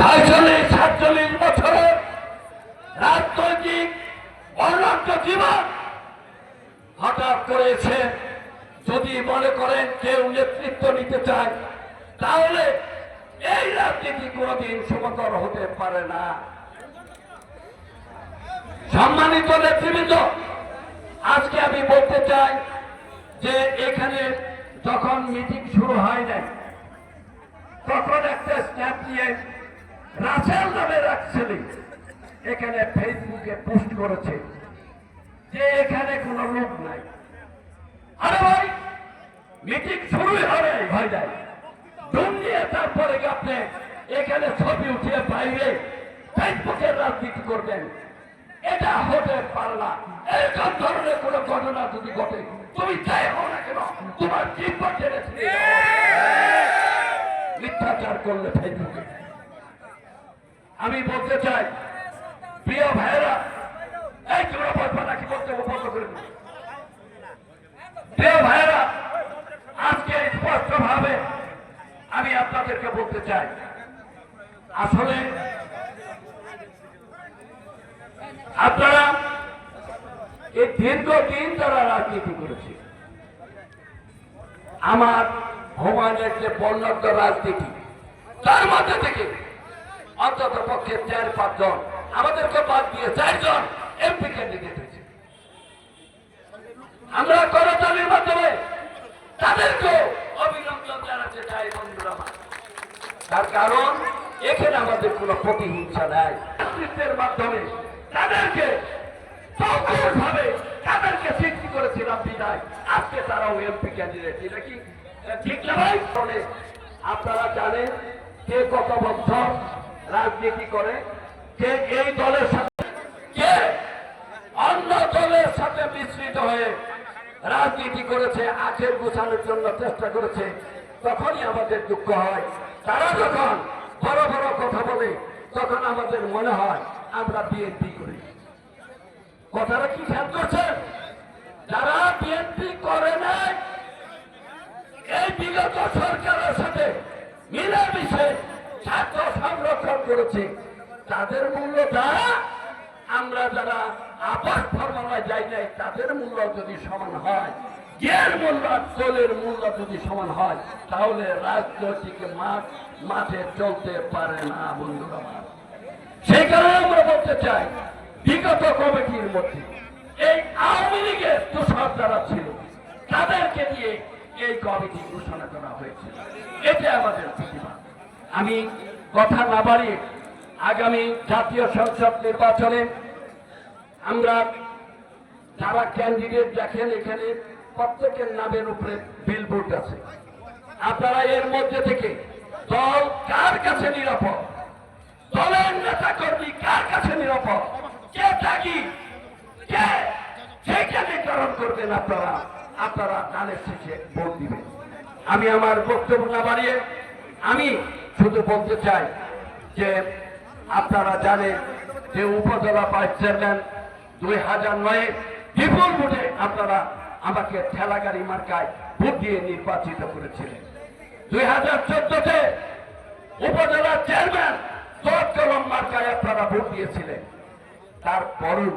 ছয়চল্লিশ, সাতচল্লিশ বছরের রাজনৈতিক অনন্ত জীবন হঠাৎ করেছে যদি মনে করেন কেউ নেতৃত্ব নিতে চায়, তাহলে এই রাজনীতি কোনোদিন সুমতর হতে পারে না। সম্মানিত নেতৃবৃন্দ, আজকে আমি বলতে চাই যে এখানে যখন মিটিং শুরু হয় নাই, তখন একটা স্ন্যাপ নিয়ে রাসেল নামের এক ছেলে এখানে ফেসবুকে পোস্ট করেছে যে এখানে কোনো লোক নাই। আরে ভাই, মিটিং শুরুই হবে ভাই যায় ডুম নিয়ে তারপরে আপনি এখানে ছবি উঠিয়ে বাইরে ফেসবুকের রাজনীতি করবেন। এটা হতে পারে না। এরকম ধরনের কোন ঘটনা যদি ঘটে, তুমি যাই হও না কেন? তোমার জীবন যাবে। মিথ্যাচার করলে ফেসবুকে আমি বলতে চাই, প্রিয় ভাইয়েরা, এই তোমরা বলবা বন্ধ করে। প্রিয় ভাইয়েরা, আজকে স্পষ্ট ভাবে আমি আপনাদেরকে বলতে চাই, আসলে আপনারা এই দীর্ঘদিন তারা রাজনীতি করেছে, আমার ভগবানের যে বর্ণাঢ্য রাজনীতি, তার মধ্যে থেকে অন্তত পক্ষে চার, পাঁচজন, আমাদেরকে বাদ দিয়ে চারজন এমপি ক্যান্ডিডেট হয়েছে। আমরা করতালির মাধ্যমে তাদেরকে অভিনন্দন জানাতে চাই বন্ধুরা তার কারণ, এখানে আমাদের কোনো প্রতিহিংসা নাই। নেতৃত্বের মাধ্যমে তাদেরকে ভাবে তাদেরকে সৃষ্টি করেছিলাম বিদায়। আজকে তারাও এমপি ক্যান্ডিডেট এটা কি ঠিক না ভাই? আপনারা জানেন কে কত বছর রাজনীতি করে কে এই দলের সাথে, কে অন্য দলের সাথে মিশ্রিত হয়ে রাজনীতি করেছে, আখের গোছানোর জন্য চেষ্টা করেছে, তখনই আমাদের দুঃখ হয়। তারা যখন বড় বড় কথা বলে, তখন আমাদের মনে হয় আমরা বিএনপি করি। কথাটা কি খেয়াল করছেন? যারা বিএনপি করে নাই, এই বিগত সরকারের করেছে, তাদের মূল্য দ্বারা আমরা যারা আবাস ফর্মালায় যাই নাই, তাদের মূল্য যদি সমান হয়, জ্ঞান মূল্য আর দলের মূল্য যদি সমান হয়, তাহলে রাজনৈতিক মাঠ, মাঠে চলতে পারে না, বন্ধুরা আমার। সেই কারণে আমরা বলতে চাই, বিগত কমিটির মধ্যে এই আওয়ামী লীগের তুষার যারা ছিল, তাদেরকে দিয়ে এই কমিটি ঘোষণা করা হয়েছে এটা আমাদের প্রতিবাদ আমি কথা না বাড়িয়ে আগামী জাতীয় সংসদ নির্বাচনে আমরা যারা ক্যান্ডিডেট দেখেন, এখানে প্রত্যেকের নামের উপরে বিল বিলবোর্ড আছে। আপনারা এর মধ্যে থেকে দল কার কাছে নিরাপদ? দলের নেতা কর্মী কার কাছে নিরাপদ? কে থাকি কে? সেইটা নির্ধারণ করবেন আপনারা আপনারা দানের শেষে ভোট দিবেন। আমি আমার বক্তব্য না বাড়িয়ে আমি শুধু বলতে চাই যে আপনারা জানেন যে উপজেলা ভাইস চেয়ারম্যান দুই হাজার নয়ে বিপুল ভোটে আপনারা আমাকে ঠেলাগাড়ি মার্কায় ভোট দিয়ে নির্বাচিত করেছিলেন। দুই হাজার চোদ্দতে উপজেলা চেয়ারম্যান দশ কলম মার্কায় আপনারা ভোট দিয়েছিলেন। তারপরেও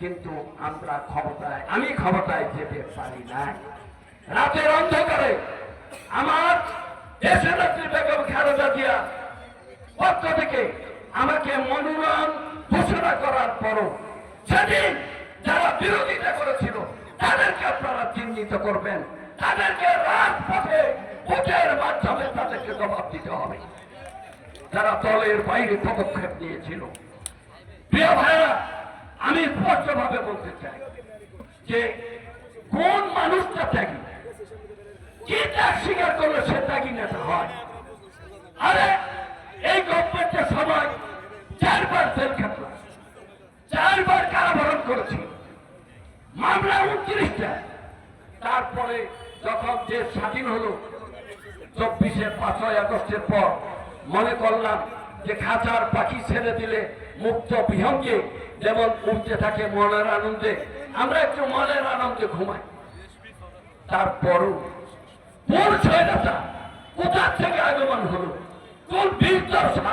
কিন্তু আমরা ক্ষমতায়, আমি ক্ষমতায় যেতে পারি না রাতের অন্ধকারে আমার দেশের নেত্রী বেগম খালেদা জিয়া পক্ষ থেকে আমাকে মনোনয়ন ঘোষণা করার পরও সেদিন যারা বিরোধিতা করেছিল, তাদেরকে আপনারা চিহ্নিত করবেন। তাদেরকে রাজপথে ভোটের মাধ্যমে তাদেরকে জবাব দিতে হবে। যারা দলের বাইরে পদক্ষেপ নিয়েছিল। প্রিয় ভাইরা আমি স্পষ্টভাবে বলতে চাই যে কোন মানুষটা ত্যাগী? যে ত্যাগ স্বীকার করলে সে ত্যাগী নেতা হয়? আরে এই গভর্নমেন্টের সময় চারবার জেল খাটলাম চারবার কারাবরণ করেছি। মামলা উনত্রিশটা। তারপরে যখন দেশ স্বাধীন হলো, চব্বিশে পাঁচই আগস্টের পর মনে করলাম যে খাঁচার পাখি ছেড়ে দিলে মুক্ত বিহঙ্গে যেমন উঠতে থাকে মনের আনন্দে, আমরা একটু মনের আনন্দে ঘুমাই। তারপরও কোন ছয়টা কোথা থেকে আগমন হলো? কোন বীর দর্শা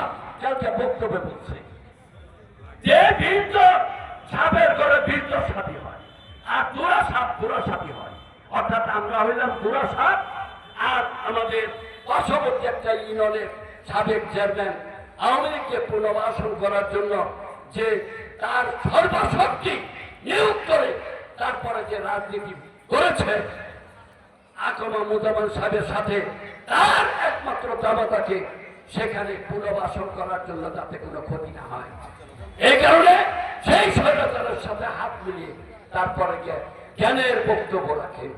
যে বক্তব্য বলছে? যে বীর্য সাপের করে বীর্য সাপি হয়, আর দুরা সাপ দুরা সাপি হয়। অর্থাৎ আমরা হইলাম দুরা সাপ, আর আমাদের পার্শ্ববর্তী একটা ইউনিয়নের সাবেক চেয়ারম্যান আওয়ামী লীগকে পুনর্বাসন করার জন্য যে তার সর্বশক্তি নিয়োগ করে তারপরে যে রাজনীতি করেছে আকমা মুজামান সাহেবের সাথে তার একমাত্র জামাতাকে সেখানে পুনর্বাসন করার জন্য যাতে কোনো ক্ষতি না হয়। এই কারণে সেই স্বৈরাচারের সাথে হাত মিলিয়ে তারপরে জ্ঞানের বক্তব্য রাখেন।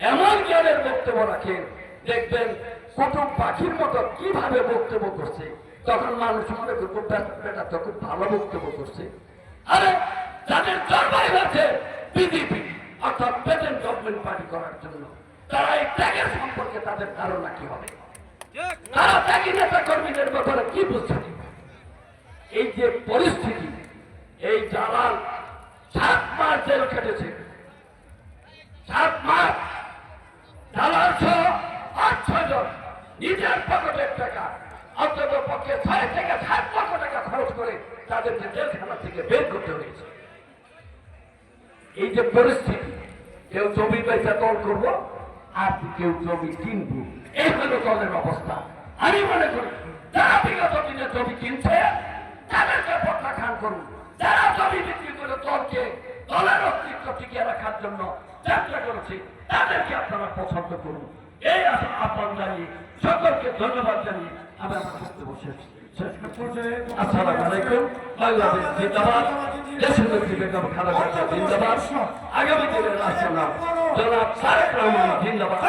এমন জ্ঞানের বক্তব্য রাখেন দেখবেন কুটুম পাখির মতো কীভাবে বক্তব্য করছে তখন মানুষ মনে করব "ব্যাস, বেটা তো খুব ভালো বক্তব্য করছে। আরে যাদের জন্মাই হয়েছে বিজেপি অর্থাৎ প্রেজেন্ট গভর্নমেন্ট পার্টি করার জন্য তারা এই ত্যাগের সম্পর্কে তাদের ধারণা কি হবে? তারা ত্যাগী নেতা কর্মীদের ব্যাপারে কি বুঝছে এই যে পরিস্থিতি, এই জালাল সাত মাস জেল কেটেছে সাত মাস জালাল সহ আট ছয় জন নিজের পকেটের টাকা, অন্তত পক্ষে ছয় থেকে সাত লক্ষ টাকা খরচ করে তাদেরকে জেলখানা থেকে বের করতে হয়েছে। এই যে পরিস্থিতি, কেউ জমি পয়সা দল করব, আর কেউ জমি কিনবো। এই হলো দলের অবস্থা। আমি মনে করি যারা বিগত দিনে জমি কিনছে তাদেরকে প্রত্যাখ্যান করুন। যারা জমি বিক্রি করে দলকে, দলের অস্তিত্ব টিকিয়ে রাখার জন্য চেষ্টা করেছে, তাদেরকে আপনারা পছন্দ করুন। এই আহ্বান জানিয়ে সকলকে ধন্যবাদ জানিয়ে আমি আমার বক্তব্য শেষ আসসালামু আলাইকুম। বাংলাদেশ জিন্দাবাদ। আগামী দিনের নাম জনাব তারেক রহমান জিন্দাবাদ।